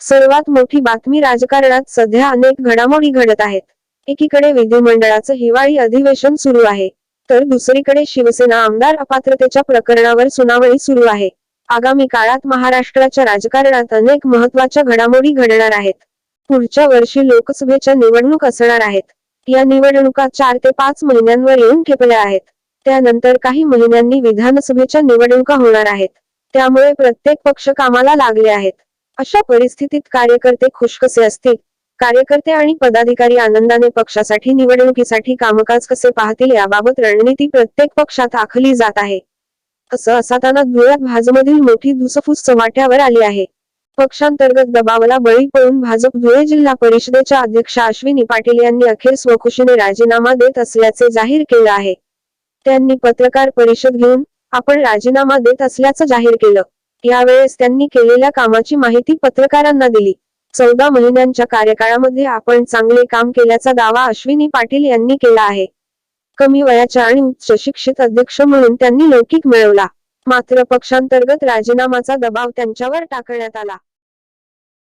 सर्वात मोठी बातमी राजकारणात सध्या अनेक घडामोडी घडत आहेत. एकीकडे विधिमंडळाचं हिवाळी अधिवेशन सुरू आहे तर दुसरीकडे शिवसेना आमदार अपात्रतेच्या प्रकरणावर सुनावणी सुरू आहे. आगामी काळात महाराष्ट्राच्या राजकारणात अनेक महत्त्वाच्या घडामोडी घडणार आहेत. पुढच्या वर्षी लोकसभेच्या निवडणूक असणार आहेत. या निवडणुका चार ते पाच महिन्यांवर येऊन ठेपल्या आहेत. त्यानंतर काही महिन्यांनी विधानसभेच्या निवडणुका होणार आहेत. त्यामुळे प्रत्येक पक्ष कामाला लागले आहेत. अशा परिस्थितीत कार्यकर्ते खुशकसे असतील. कार्यकर्ते आणि पदाधिकारी आनंदाने पक्षासाठी निवडणुकीसाठी कामकाज कसे पाहतील याबाबत रणनीती प्रत्येक पक्षात आखली जात आहे. असं असताना धुळ्यात भाजमधील मोठी धुसफूस चव्हाट्यावर आली आहे. पक्षांतर्गत दबावाला बळी पडून भाजप धुळे जिल्हा परिषदेच्या अध्यक्षा अश्विनी पाटील यांनी अखेर स्वखुशीने राजीनामा देत असल्याचे जाहीर केलं आहे. त्यांनी पत्रकार परिषद घेऊन आपण राजीनामा देत असल्याचं जाहीर केलं. यावेळेस त्यांनी केलेल्या कामाची माहिती पत्रकारांना दिली. चौदा महिन्यांच्या कार्यकाळामध्ये आपण चांगले काम केल्याचा दावा अश्विनी पाटील यांनी केला आहे. कमी वयाच्या आणि उच्च शिक्षित अध्यक्ष म्हणून त्यांनी लौकिक मिळवला. मात्र पक्षांतर्गत राजीनामाचा दबाव त्यांच्यावर टाकण्यात आला.